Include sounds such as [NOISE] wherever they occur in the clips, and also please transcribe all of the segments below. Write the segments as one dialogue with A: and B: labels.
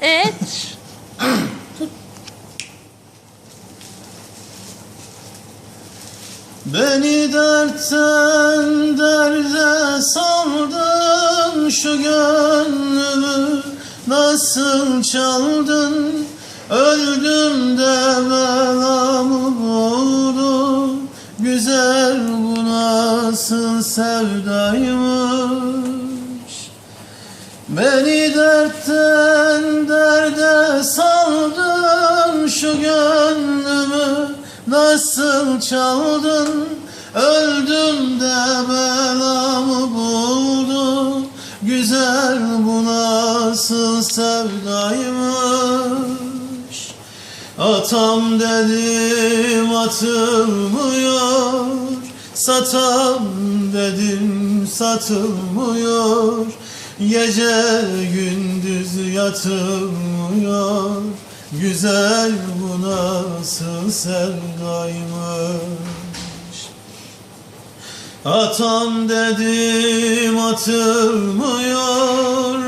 A: Et.
B: Beni dertten derde saldın Şu gönlümü nasıl çaldın Öldüm de belamı buldum Güzel bu nasıl sevdaymış nasıl çaldın? Öldüm de belamı buldum Güzel bu nasıl sevdaymış? Atam dedim atılmıyor. Satam dedim satılmıyor. Gece gündüz yatılmıyor Güzel bu nasıl sevdaymış Atam dedim atılmıyor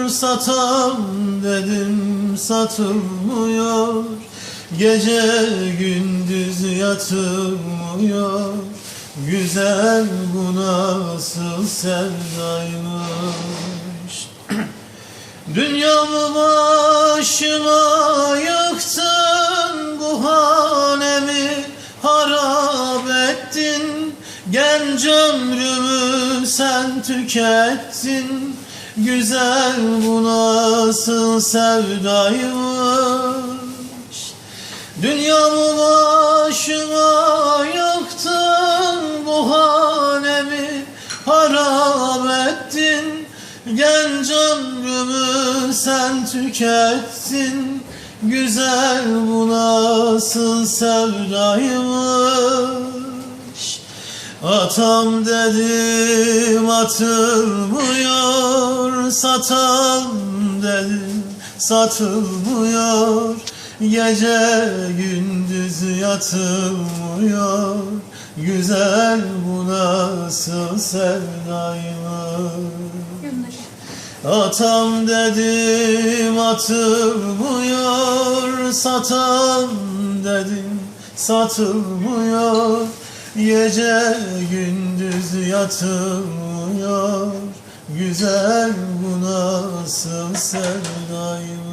B: Satam dedim satılmıyor. Gece gündüz yatılmıyor Güzel bu nasıl sevdaymış [CLEARS THROAT] Dünyamı başıma yıktın Genç ömrümü sen tükettin. Güzel bu nasıl sevdaymış. Dünyamı başıma yıktın Bu hanemi harap ettin. Genç ömrümü sen tükettin. Güzel bu nasıl sevdaymış Atam dedim atılmıyor. Satam dedim satılmıyor. Gece gündüz yatılmıyor. Güzel bu nasıl sevdaymış. Atam dedim atılmıyor. Satam dedim satılmıyor Gece gündüz yatılmıyor Güzel bu nasıl sevdaymış